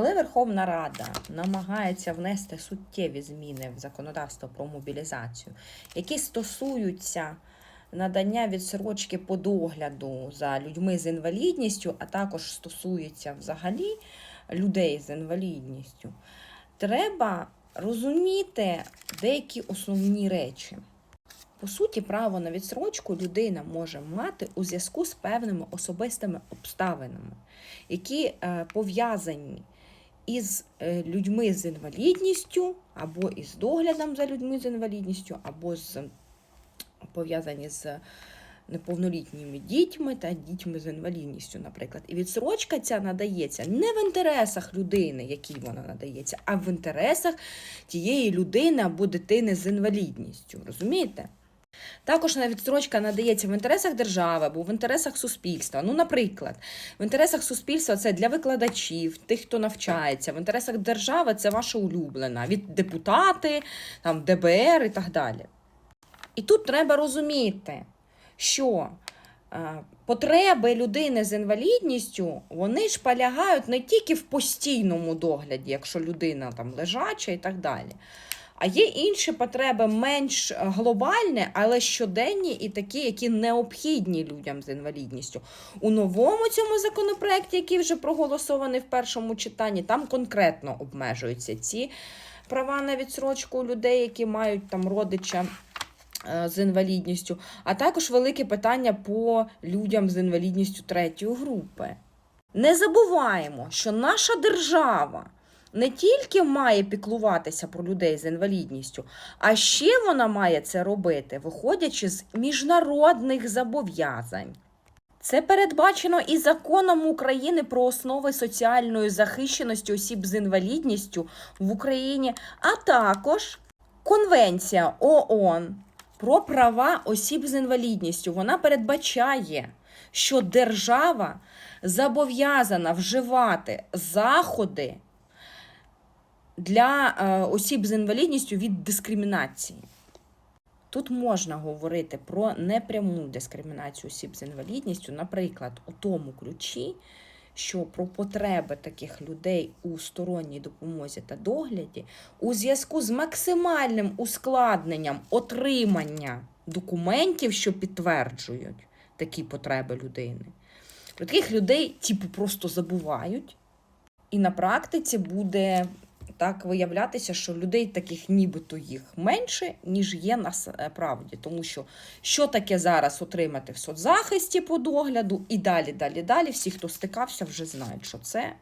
Коли Верховна Рада намагається внести суттєві зміни в законодавство про мобілізацію, які стосуються надання відсрочки по догляду за людьми з інвалідністю, а також стосуються взагалі людей з інвалідністю, треба розуміти деякі основні речі. По суті, право на відсрочку людина може мати у зв'язку з певними особистими обставинами, які е, пов'язані із е, людьми з інвалідністю, або із доглядом за людьми з інвалідністю, або з пов'язані з неповнолітніми дітьми та дітьми з інвалідністю, наприклад. І відсрочка ця надається не в інтересах людини, якій вона надається, а в інтересах тієї людини або дитини з інвалідністю. Розумієте? Також відстрочка надається в інтересах держави або в інтересах суспільства. Ну, наприклад, в інтересах суспільства це для викладачів, тих, хто навчається, в інтересах держави це ваша улюблена, від депутати, там, ДБР і так далі. І тут треба розуміти, що е, потреби людини з інвалідністю вони ж полягають не тільки в постійному догляді, якщо людина там лежача і так далі. А є інші потреби менш глобальні, але щоденні і такі, які необхідні людям з інвалідністю. У новому цьому законопроекті, який вже проголосований в першому читанні, там конкретно обмежуються ці права на відсрочку у людей, які мають там родича е, з інвалідністю, а також велике питання по людям з інвалідністю третьої групи. Не забуваємо, що наша держава не тільки має піклуватися про людей з інвалідністю, а ще вона має це робити, виходячи з міжнародних зобов'язань. Це передбачено і законом України про основи соціальної захищеності осіб з інвалідністю в Україні, а також Конвенція ООН про права осіб з інвалідністю. Вона передбачає, що держава зобов'язана вживати заходи для е, осіб з інвалідністю від дискримінації. Тут можна говорити про непряму дискримінацію осіб з інвалідністю, наприклад, у тому ключі, що про потреби таких людей у сторонній допомозі та догляді у зв'язку з максимальним ускладненням отримання документів, що підтверджують такі потреби людини. Про таких людей типу просто забувають, і на практиці буде так виявлятися, що людей таких нібито їх менше, ніж є насправді. Тому що що таке зараз отримати в соцзахисті по догляду, і далі, далі, далі. Всі, хто стикався, вже знають, що це